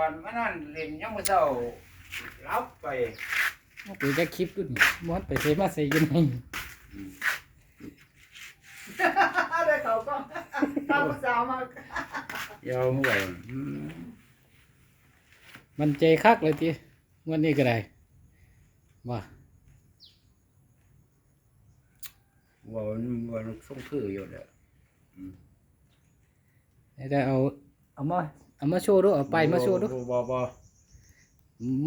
อนมานั่นเล่นยังมื้อเช้ารับไปกูจะคลิปดูนี่มอดไปเซมาใส่อยังไงได้เขาก็ตามภาษาวมากยาวห่วยอืมมันใจคักเลยทีวันนี้ก็ได้ว่าว่ามันว่ามันส่งคืออยู่เด้อได้เอาเอามา เอามาโชว์ดูเอาไปมาโชว์ดูบ่บ่บ่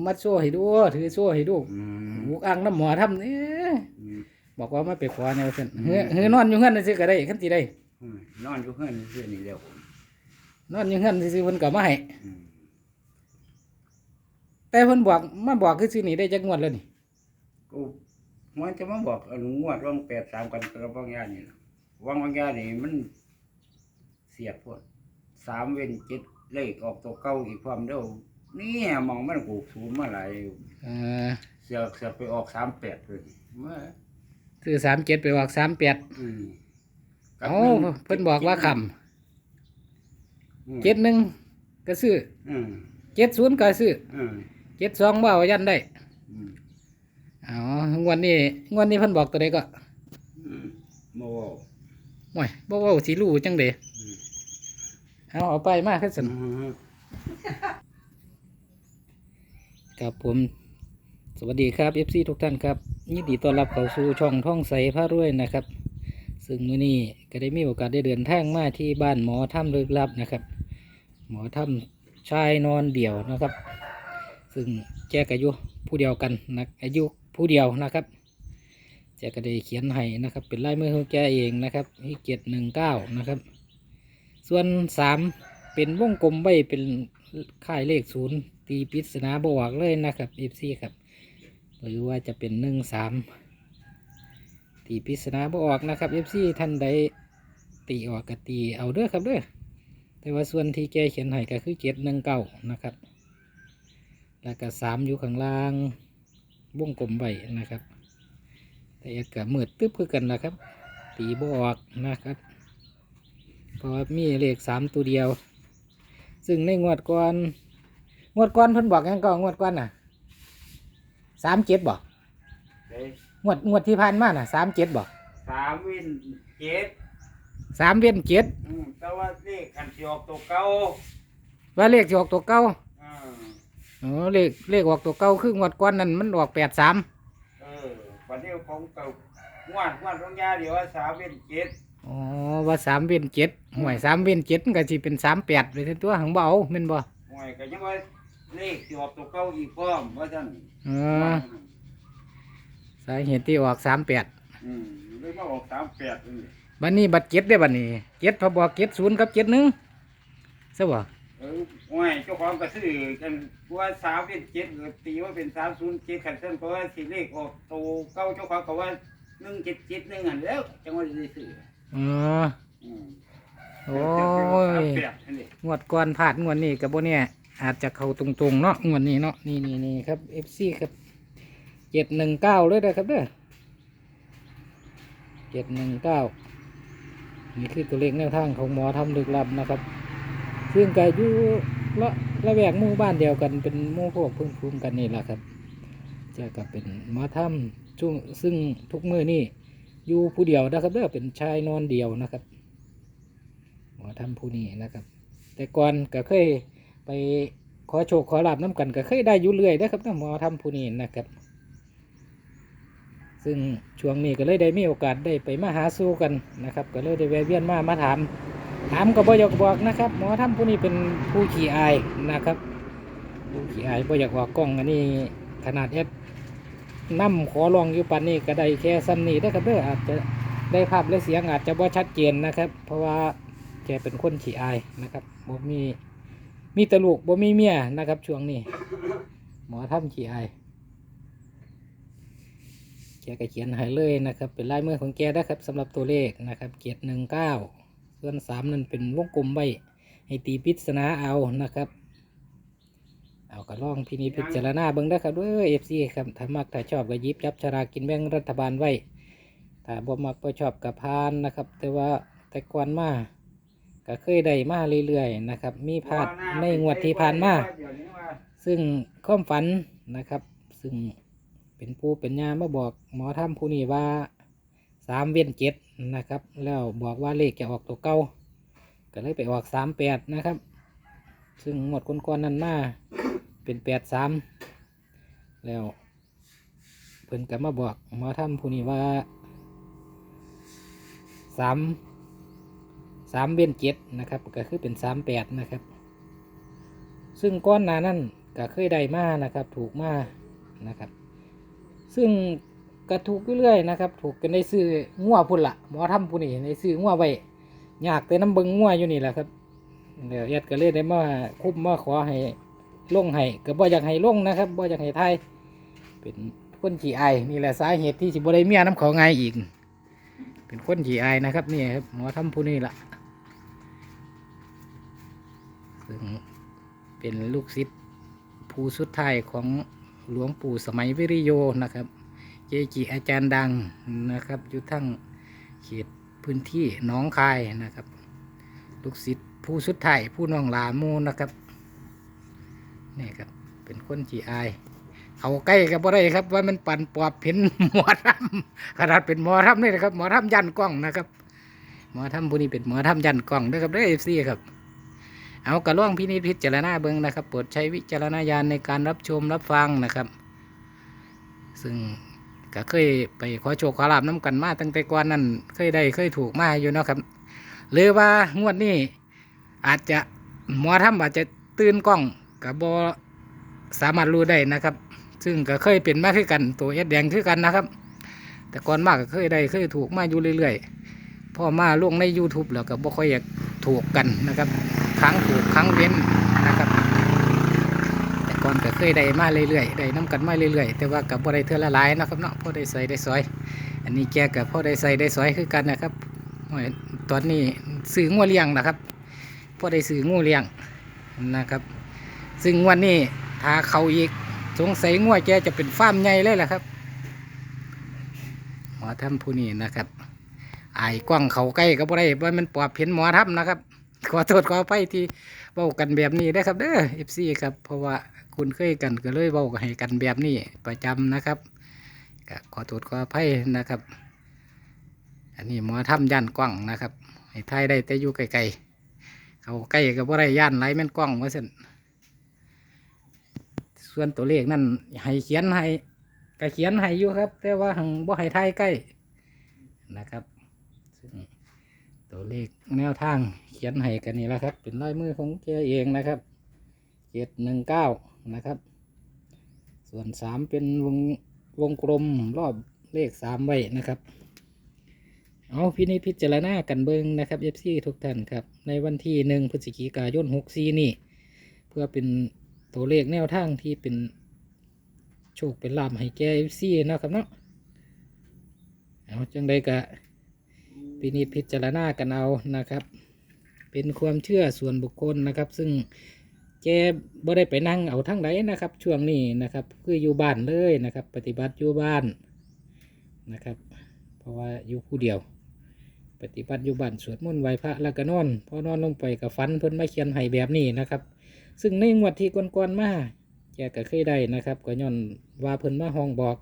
มาโชว์ให้ดูถือโชว์ให้ดูอืมบุกอ่างน้ำหมอทำนี่อืมบอกว่ามาไปขอแนวเส้นเฮ้ยเฮ้ยนอนอยู่เฮือนซื้อก็ได้ขั้นทีได้ อืมนอนอยู่เฮือนซื่อนี่แล้วนอนอยู่เฮือนซื้อๆเพิ่นก็มาให้อืมแต่เพิ่นบอกมาบอกคือซื้อนี่ได้จักงวดแล้วนี่กูมันจะมาบอกอันงวดว่าง83กันกับบางอย่างนี่ล่ะวางบางอย่างนี่มันเสียบพวดสามเว้นเจ็ด เลขออกตัวเก่าอีกความเด้อนี่มองมันกูศูนย์มาหลายอยู่เออเสียเสียไปออก38เลยเมื่อซื้อสามเจ็ดไปออกสามแปดอืมเอ้าเพิ่นบอกว่าคำเจ็ดหนึ่งก็ซื้ออืมเจ็ดศูนย์ก็ซื้ออืมเจ็ดสองว่าเอายันได้อืมอ๋องวดนี้งวดนี้เพิ่นบอกตัวใดก็อืมโมเว้าโอ้ยบ่เว้าสิรู้จังเด้อืม เอาเอาไปมาคือซั่นอืมครับผม สวัสดีครับ FC ทุกท่านครับยินดีต้อนรับเข้าสู่ช่องท่องใสพระรวยนะครับ ซึ่งมื้อนี้ก็ได้มีโอกาสได้เดินทางมาที่บ้านหมอถ้ำลึกลับนะครับ หมอถ้ำชายนอนเดี่ยวนะครับ ซึ่งแกก็อายุผู้เดียวกันนะอายุผู้เดียวนะครับแกก็ได้เขียนให้นะครับ เป็นลายมือของแกเองนะครับที่เจ็ดหนึ่งเก้านะครับ ส่วนสามเป็นวงกลมไว้เป็นค่ายเลขศูนย์ตีปริศนาบวกเลยนะครับเอฟซีครับ หรือว่าจะเป็นหนึ่งสามตีปริศนาบออกนะครับเอฟซีท่านใดตีออกก็ตีเอาเด้อครับเด้อแต่ว่าส่วนที่แกเขียนให้ก็คือเจ็ดหนึ่งเก้านะครับ แล้วก็สามอยู่ข้างล่างวงกลมไว้นะครับ แต่เอ็ดกับมืดตึ๊บคือกันนะครับ ตีบออกนะครับ ราะว่ามีเลขสามตัวเดียว ซึ่งในงวดก่อนงวดก่อนเพิ่นบอกหยังก็งวดก่อนน่ะสามเจ็ดบอกเฮ้ยงวดงวดที่ผ่านมาน่ะสามเจ็ดบอกสามวินเจ็ดสามเวียนเจ็ดอืมแต่ว่าเลขคันสิออกตัวเก่าว่าเลขจะออกตัวเก้าอ่าอ๋อเลขเลขออกตัวเก้าคืองวดก่อนนั้นมันออกแปดสามเออวันนี้ของเก่างวดงวดตรงยาเดี๋ยวว่าสามวินเจ็ดอ๋อว่าสามเวียนเจ็ด ห่วยสามเวียนเจ็ดมันก็สิเป็นสามแปดเลยทั้งตัวหังเบเอาแม่นบ่ห่วยก็ยังว่าเลขสิออกตัวเก่าอีกพร้อมว่าท่านอ๋อสาเหตุที่ออกสามแปดอืมเลยมาออกสามแปดนี่บัดนี้บัดเจ็ดได้อบัดนี้เจ็ดพอบอกเจ็ดศูนย์กับเจ็ดหนึ่งใช่บ่เออห่วยเจ้าของก็ซื้อกันว่าสามเป็นเจ็ดก็ตีว่าเป็นสามศูนย์เจ็ดขันเส้นเพราะว่าสิเลขออกตัวเก่าเจ้าของก็ว่าหนึ่งเจ็ดเจ็ดหนึ่งอันแล้วจังหวะได้ซื้ออ๋ออืม โอ้ยงวดก่อนผ่านงวดนี้กับโบเนี่ยอาจจะเข้าตรงๆเนาะงวดนี้เนาะนี่นี่นี่ครับ FC ครับเจ็ดหนึ่งเก้าเลยนะครับเด้อเจ็ดหนึ่งเก้านี่คือตัวเลขแนวทางของหมอทำลึกลับนะครับ ซึ่งก็อยู่ละละแวกหมู่บ้านเดียวกันเป็นหมู่พวกเพึ่งภูมิกันนี่แหละครับ จะกับเป็นหมอถ้ำช่วงซึ่งทุกมือนี่อยู่ผู้เดียวนะครับเด้อเป็นชายนอนเดียวนะครับ หมอถ้ำผู้นี้นะครับ แต่ก่อนก็เคยไปขอโชคขอลาบน้ำกันก็เคยได้อยู่เรื่อยนะครับนะหมอทำผู้นี้นะครับ ซึ่งช่วงนี้ก็เลยได้มีโอกาสได้ไปมาหาสู่กันนะครับ ก็เลยได้แวะเวียนมามาถาม ถามก็บ่อยากบอกนะครับ หมอทำผู้นี้เป็นผู้ขี้อายนะครับ ผู้ขี้อายบ่อยากบอกกล้องอันนี้ขนาดเอสนั่มขอลองอยู่ปันนี้ก็ได้แค่ซ้ำนี้นะครับเด้ออาจจะได้ภาพและเสียงอาจจะบ่ชัดเจนนะครับ เพราะว่า แกเป็นคนขี้อายนะครับบ่มีมีตลูกบ่มีเมียนะครับ ช่วงนี้ หมอทำขี้อายแกก็เขียนให้เลยนะครับ เป็นลายมือของแกนะครับสำหรับตัวเลขนะครับ เกียรติหนึ่งเก้าส่วนสามนั่นเป็นวงกลมไว้ให้ตีปริศนาเอานะครับ เอากระล่องพินิพิจารณาเบิ่งได้ครับด้วยเอฟซีครับถ้ามักถ้าชอบก็ยิบจับฉลากกินแบ่งรัฐบาลไว้ถ้าบ่มักบ่ชอบกับพานนะครับ แต่ว่าแต่ก่อนมา ก็เคยได้มาเรื่อยๆนะครับ มีพลาดในงวดที่ผ่านมาซึ่งความฝันนะครับ ซึ่งเป็นผู้เป็นญามาบอกหมอถ้ำผู้นี้ว่าสามเวียนเจ็ดนะครับ แล้วบอกว่าเลขจะออกตัวเก้าก็เลยไปออกสามแปดนะครับ ซึ่งหมดก้อนๆนั้นมาเป็นแปดสามแล้วเพิ่นก็มาบอกหมอถ้ำผู้นี้ว่าสาม สามเวียนเจ็ดนะครับ ก็คือเป็นสามแปดนะครับ ซึ่งก้อนหนานั่นก็เคยได้มานะครับ ถูกมานะครับ ซึ่งก็ถูกเรื่อยๆนะครับ ถูกกันได้ซื้องัวพุ่นละหมอทำพุ่นนี่ในซื้องัวไว้อยากแต่น้ำเบิงงัวอยู่นี่แหละครับเดี๋ยวยัดก็เลยได้มาคุ้มมาขอให้ลงให้ก็บ่อยากให้ลงนะครับบ่อยากให้ไทยเป็นคนขี้อายนี่แหละสาเหตุที่สิบได้เมียน้ำเขาไงอีก เป็นคนขี้อายนะครับนี่ครับหมอทำผู้นี่ละ ซึ่งเป็นลูกศิษย์ผู้สุดท้ายของหลวงปู่สมัยวิริโยนะครับ เจจิอาจารย์ดังนะครับ อยู่ทั้งเขตพื้นที่หน้องคายนะครับ ลูกศิษย์ผู้สุดท้ายผู้น้องลาโมนะครับนี่ครับเป็นคนจีอายเขาใกล้กับบ่ได้ครับ ว่ามันปั่นปอบเห็นหมอทำขนาดเป็นหมอทำนี่นะครับ หมอทำยันกล้องนะครับ หมอทำผู้นี้เป็นหมอทำยันกล้องนะครับเด้เอฟซีครับ เอากระล่องพินิจพิจารณาเบิ้งนะครับโปรดใช้วิจารณญาณในการรับชมรับฟังนะครับ ซึ่งก็เคยไปขอโชคขอลาบน้ำกันมาตั้งแต่ก่อนนั้นเคยได้เคยถูกมาอยู่นะครับ หรือว่างวดนี้อาจจะหมอทำอาจจะตื่นกล้องกับบสามารถรู้ได้นะครับ ซึ่งก็เคยเป็นมาคือกันตัวเอสแดงคือกันนะครับ แต่ก่อนมากก็เคยได้เคยถูกมาอยู่เรื่อยๆพ่อมาลงใน YouTube แล้วก็บ่ค่อยอยากถูกกันนะครับ รั้งถูกครั้งเว้นนะครับ แต่ก่อนก็เคยได้มาเรื่อยๆได้น้ำกันมาเรื่อยๆ แต่ว่ากับพ่ได้เทือละลายนะครับเนาะพ่ได้ใส่ได้ซอย อันนี้แกกับพ่ได้ใส่ได้ซอยคือกันนะครับตอนนี้ซื้องัวเลี้ยงนะครับพ่ได้ซื้องัวเลี้ยงนะครับ ซึ่งงวันนี้ถ้าเขาอีกสงสัยงัวแกจะเป็นฟาร์มใหญ่เลยแหละครับหมอทำผู้นี้นะครับไอายกว้างเขาใกล้ก็บ่ได้ว่าะมันปอบเห็นหมอทำนะครับ ขอโทษขออภัยที่เว้ากันแบบนี้นะครับเด้อ FC ครับเพราะว่าคุณเคยกันก็เลยเว้าให้กันแบบนี้ประจำนะครับก็ขอโทษขออภัยนะครับ อันนี้หมอทำย่านกว้างนะครับให้ทายได้แต่อยู่ไกลๆเขาใกล้กับว่าไรย่านไรแม่นกว้างว่าซั่นส่วนตัวเลขนั่นให้เขียนให้ก็เขียนให้อยู่ครับ แต่ว่าหังบ่ให้ทายใกล้นะครับ ตัวเลขแนวทางเขียนให้กันนี่แหละครับ เป็นลายมือของแกเองนะครับเจ็ดหนึ่งเก้านะครับ ส่วนสามเป็นวงวงกลมรอบเลขสามไว้นะครับ เอาพินิจพิจารณากันเบิงนะครับเอฟซีทุกท่านครับ ในวันที่หนึ่งพฤศจิกายนหกซีนี่ เพื่อเป็นตัวเลขแนวทางที่เป็นโชคเป็นลาภให้แกเอฟซีนะครับเนาะเอาจังใดกะ พินิจพิจารณากันเอานะครับ เป็นความเชื่อส่วนบุคคลนะครับ ซึ่งแกบ่ได้ไปนั่งเอาทั้งไหนนะครับ ช่วงนี้นะครับคืออยู่บ้านเลยนะครับ ปฏิบัติอยู่บ้านนะครับ เพราะว่าอยู่ผู้เดียว ปฏิบัติอยู่บ้านสวดมนต์ไหวพระแล้วก็นอนพอนอนลงไปกับฟันเพิ่นมาเขียนให้แบบนี้นะครับ ซึ่งในงวดที่ก่อนๆมาแกก็เคยได้นะครับ ก็ย้อนว่าเพิ่นมาห้องบอก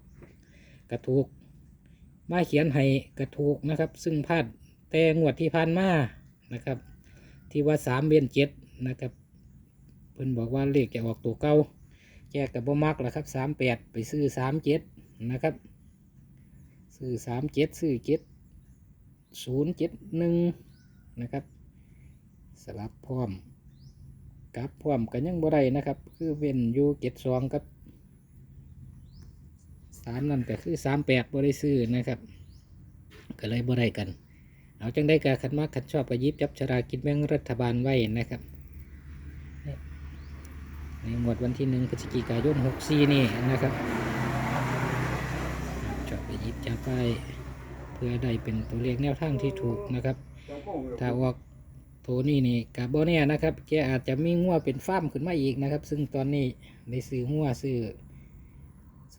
กระถูก มาเขียนให้กระถูกนะครับ ซึ่งพลาดแต่งวดที่ผ่านมานะครับ ที่ว่าสามเบียนเจ็ดนะครับเพิ่นบอกว่าเลขจะออกตัวเก่าแจกกับบ่มักแหละครับสามแปดไปซื้อสามเจ็ดนะครับ ซื้อสามเจ็ดซื้อเจ็ดศูนย์เจ็ดหนึ่งนะครับสลับพร้อมกับพร้อมกันยังบ่ได้นะครับ คือเว้นอยู่เจ็ดสองกับ สามนั่นก็คือสามแปดบริซื้อนะครับ ก็เลยบ่ได้กัน เอาจังได้กาขันมากขันชอบก็หยิบจับฉลากินแบ่งรัฐบาลไว้นะครับในหมวดวันที่หนึ่งพฤศจิกายนหกสี่นี่นะครับชอบไปหยิบจับไปเพื่อได้เป็นตัวเลขแนวทางที่ถูกนะครับ ถ้าออกโทนี่นี่กับโบเนี่ยนะครับแกอาจจะมีงัวเป็นฟ้ามขึ้นมาอีกนะครับ ซึ่งตอนนี้ได้ซื้องัวซื้อ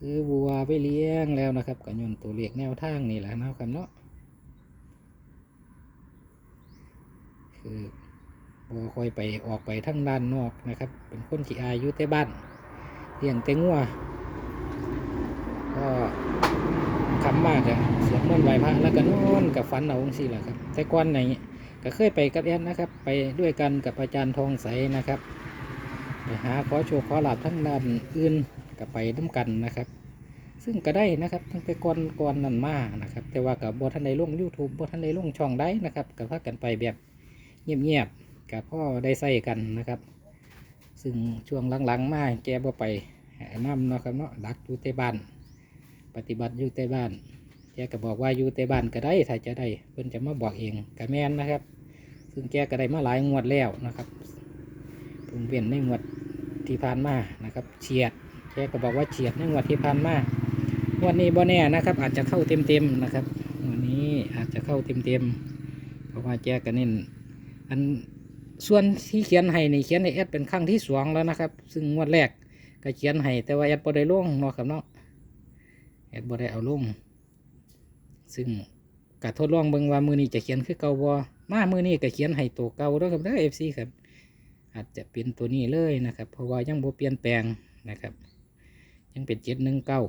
ซื้อวัวไปเลี้ยงแล้วนะครับก็ยนตัวเลขแนวทางนี่แหละนะครับเนาะคือบ่ค่อยไปออกไปทั้งด้านนอกนะครับ เป็นคนขี้อายอยู่แต่บ้านเลี้ยงแต่งัวก็คำมากอะสวดมนต์ไหว้พระแล้วก็นอนกับฝันเอาสิแหละครับ แต่ก่อนไหนก็เคยไปกับแอนนะครับ ไปด้วยกันกับอาจารย์ทองใสนะครับไปหาขอโชคขอลาบทั้งด้านอื่น ก็ไปน้ำกันนะครับ ซึ่งก็ได้นะครับตั้งแต่ก่อนก่อนนั้นมานะครับ แต่ว่ากับบทันในลง YouTube บทันในลงช่องได้นะครับกับพากันไปแบบเงียบๆกับพ่อได้ใส่กันนะครับ ซึ่งช่วงหลังๆ มาแกบ่ไปหาน้ำเนาะครับเนาะดักอยู่แต่บ้าน ปฏิบัติอยู่แต่บ้านแกก็บอกว่าอยู่แต่บ้านก็ได้ถ้าจะได้เพิ่นจะมาบอกเองก็แม่นนะครับ ซึ่งแกก็ได้มาหลายงวดแล้วนะครับเพิ่งเปลี่ยนในงวดที่ผ่านมานะครับเฉียด แกก็บอกว่าเฉียดในงวดที่ผ่านมางวดนี้บ่แน่นะครับ อาจจะเข้าเต็มๆนะครับวดนี้อาจจะเข้าเต็มๆเพราะว่าแกก็เน้นอันส่วนที่เขียนให้นี่เขียนในแอดเป็นครั้งที่สองแล้วนะครับ ซึ่งงวดแรกก็เขียนให้แต่ว่าแอดบ่ได้ลงเนาะครับเนาะแอดบ่ได้เอาลงซึ่งกะทดลองเบิ่งว่ามือนี้จะเขียนคือเก่าบ่มามือนี้ก็เขียนให้ตัวเก่าเด้วครับเด้อ FC ครับอาจจะเป็นตัวนี้เลยนะครับ เพราะว่ายังบ่เปลี่ยนแปลงนะครับ ยังเป็นเจ็ดหนึ่งเก้า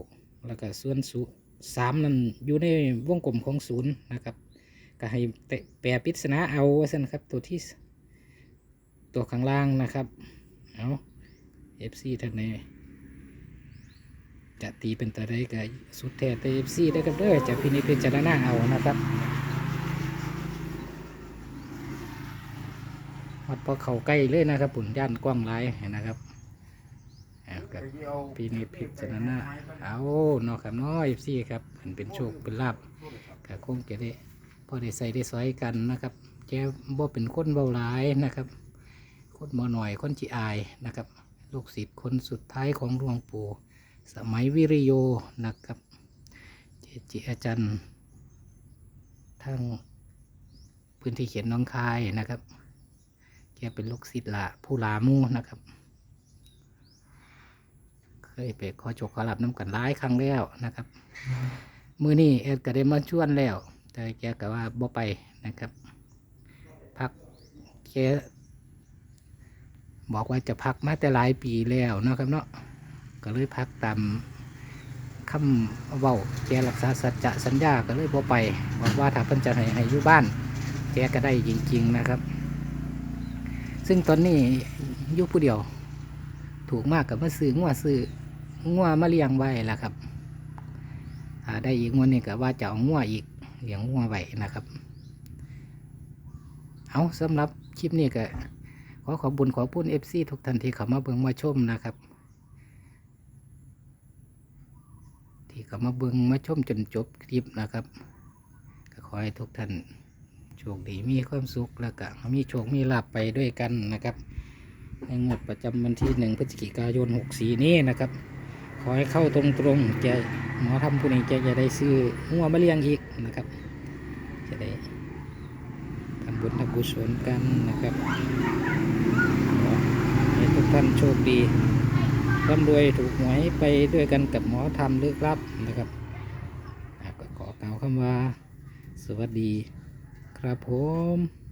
แล้วก็ส่วนสูสามนั่นอยู่ในวงกลมของศูนย์นะครับก็ให้แตะแปลปริศนาเอาว่าซั่นครับตัวที่ตัวข้างล่างนะครับเอา FC ท่านไหนจะตีเป็นตัวใดก็สุดแท้แต่ FC ได้ครับเด้อจะพินิจพิจารณาเอานะครับวัดพอเข้าใกล้เลยนะครับปุ่นย่านกว้างหลายนะครับ ปีนี้พิดจารณาเอาเนาะครับน้อยซี่ครับมันเป็นโชคเป็นลาบก็คงจะได้พอได้ใส่ได้สอยกันนะครับแกบ่เป็นคนเบาหลายนะครับคนบ่หน่อยคนจีอายนะครับ ลูกศิษย์คนสุดท้ายของหลวงปู่สมัยวิริโยนะครับเจจิอาจารย์ทั้งพื้นที่เขียนน้องคายนะครับ แกเป็นลูกศิษย์ละผู้ลามูนะครับ เคยไปขอโชคขอรับน้ำกันหลายครั้งแล้วนะครับมือนี้แอดก็ได้มาชวนแล้ว แต่แกก็ว่าบ่ไปนะครับ พักแกบอกว่าจะพักมาแต่หลายปีแล้วนะครับเนาะก็เลยพักตามคำเว้าแกรักษาสัจจะสัญญาก็เลยบ่ไปบอกว่าถ้าเพิ่นจะให้ให้อยู่บ้านแกก็ได้จริง ๆนะครับ ซึ่งตอนนี้อยู่ผู้เดียว ถูกมากกับมาซื้องัวซื้อ งัวมาเลี้ยงไว้แล้วครับได้อีกงวดนี้ก็ว่าจะเอางัวอีกเลี้ยงงัวไว้นะครับ เอาสำหรับคลิปนี้ก็ขอขอบบุญขอพูนเอฟซีทุกท่านที่เข้ามาเบิ่งมาชมนะครับ ที่เข้ามาเบิ่งมาชมจนจบคลิปนะครับ ก็ขอให้ทุกท่านโชคดีมีความสุขแล้วก็มีโชคมีลาบไปด้วยกันนะครับ ในงวดประจำวันที่หนึ่งพฤศจิกายนหกสีนี้นะครับ ขอให้เข้าตรงๆจะหมอทำผู้นี้จะจะได้ซื้อหัวมาเลี้ยงอีกนะครับ จะได้ทำบุญทำกุศลกันนะครับให้ทุกท่านโชคดีร่ำรวยถูกหวยไปด้วยกันกับหมอทำลึกลับนะครับก็ขอกล่าวคำว่า สวัสดีครับผม